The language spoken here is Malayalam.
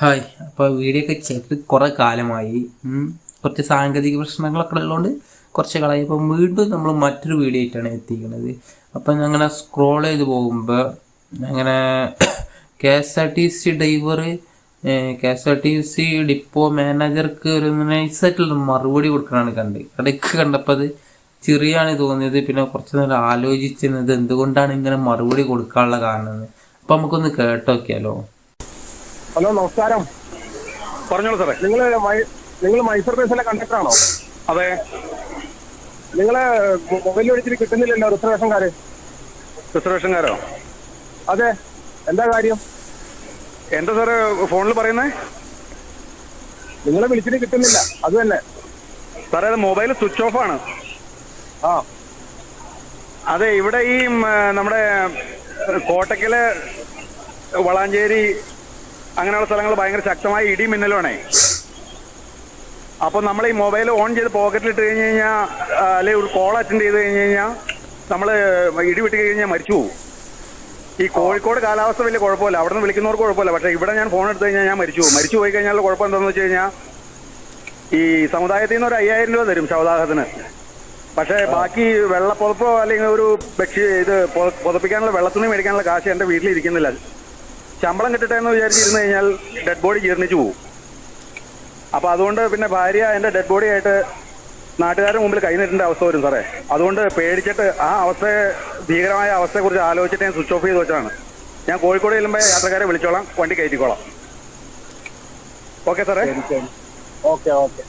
ഹായ്. അപ്പോൾ വീഡിയോ ഒക്കെ ചെയ്തിട്ട് കുറേ കാലമായി. കുറച്ച് സാങ്കേതിക പ്രശ്നങ്ങളൊക്കെ ഉള്ളതുകൊണ്ട് കുറച്ച് കളായി അപ്പം വീണ്ടും നമ്മൾ മറ്റൊരു വീഡിയോ ആയിട്ടാണ് എത്തിക്കുന്നത്. അപ്പം അങ്ങനെ സ്ക്രോൾ ചെയ്ത് പോകുമ്പോൾ അങ്ങനെ K S R T C driver K S R T C depot മാനേജർക്ക് ഒരു നൈസായിട്ടുള്ള മറുപടി കൊടുക്കണമാണ് കണ്ട്. ഇടയ്ക്ക് കണ്ടപ്പോൾ അത് ചെറിയാണ് തോന്നിയത്. പിന്നെ കുറച്ച് നേരം ആലോചിച്ചിരുന്നത് എന്തുകൊണ്ടാണ് ഇങ്ങനെ മറുപടി കൊടുക്കാനുള്ള കാരണം അപ്പം നമുക്കൊന്ന് കേട്ടോക്കിയാലോ. ഹലോ നമസ്കാരം. പറഞ്ഞോളൂ സാറേ. നിങ്ങൾ നിങ്ങൾ മൈസൂർ ബേസിലെ കണ്ടക്ടറാണോ? അതെ. നിങ്ങളെ മൊബൈൽ വിളിച്ചിട്ട് കിട്ടുന്നില്ലല്ലോ റിസർവേഷൻകാര്. റിസർവേഷൻകാരോ? അതെ. എന്താ കാര്യം? എന്താ സാറ് ഫോണിൽ പറയുന്നേ? നിങ്ങളെ വിളിച്ചിട്ട് കിട്ടുന്നില്ല. അത് തന്നെ. സാറേ അത് മൊബൈൽ സ്വിച്ച് ഓഫ് ആണ്. ആ. അതെ ഇവിടെ ഈ നമ്മുടെ കോട്ടക്കൽ വളാഞ്ചേരി അങ്ങനെയുള്ള സ്ഥലങ്ങൾ ഭയങ്കര ശക്തമായ ഇടി മിന്നലുമാണേ. അപ്പൊ നമ്മൾ ഈ മൊബൈൽ ഓൺ ചെയ്ത് പോക്കറ്റിൽ ഇട്ട് കഴിഞ്ഞ് കഴിഞ്ഞാൽ അല്ലെ ഒരു കോൾ അറ്റൻഡ് ചെയ്ത് കഴിഞ്ഞ് കഴിഞ്ഞാൽ നമ്മൾ ഇടി വിട്ട് കഴിഞ്ഞാൽ മരിച്ചു പോകും ഈ കോഴിക്കോട് കാലാവസ്ഥ വലിയ കുഴപ്പമില്ല. അവിടെ നിന്ന് വിളിക്കുന്നവർക്ക് കുഴപ്പമില്ല. പക്ഷെ ഇവിടെ ഞാൻ ഫോൺ എടുത്തു കഴിഞ്ഞാൽ ഞാൻ മരിച്ചു പോകും മരിച്ചു പോയി കഴിഞ്ഞാൽ കുഴപ്പം എന്താണെന്ന് വെച്ച് കഴിഞ്ഞാൽ ഈ സമുദായത്തിൽ നിന്ന് ഒരു അയ്യായിരം രൂപ തരും ശവദാഹത്തിന്. പക്ഷേ ബാക്കി വെള്ളപ്പുതപ്പോ അല്ലെങ്കിൽ ഒരു പക്ഷി ഇത് പൊതപ്പിക്കാനുള്ള വെള്ളത്തിന് മേടിക്കാനുള്ള കാശ് എന്റെ വീട്ടിലിരിക്കുന്നില്ല. ശമ്പളം കിട്ടട്ടെ എന്ന് വിചാരിച്ചിരുന്നു കഴിഞ്ഞാൽ ഡെഡ് ബോഡി ജീർണിച്ചു പോകും അപ്പൊ അതുകൊണ്ട് പിന്നെ ഭാര്യ എന്റെ ഡെഡ് ബോഡി ആയിട്ട് നാട്ടുകാരുടെ മുമ്പിൽ കൈനീട്ടേണ്ട അവസ്ഥ വരും സാറേ. അതുകൊണ്ട് പേടിച്ചിട്ട് ആ അവസ്ഥയെ ഭീകരമായ അവസ്ഥയെ കുറിച്ച് ആലോചിച്ചിട്ട് ഞാൻ സ്വിച്ച് ഓഫ് ചെയ്ത് വെച്ചതാണ്. ഞാൻ കോഴിക്കോട് ചെല്ലുമ്പോൾ യാത്രക്കാരെ വിളിച്ചോളാം വണ്ടി കയറ്റിക്കോളാം. ഓക്കെ സാറേ? Okay okay.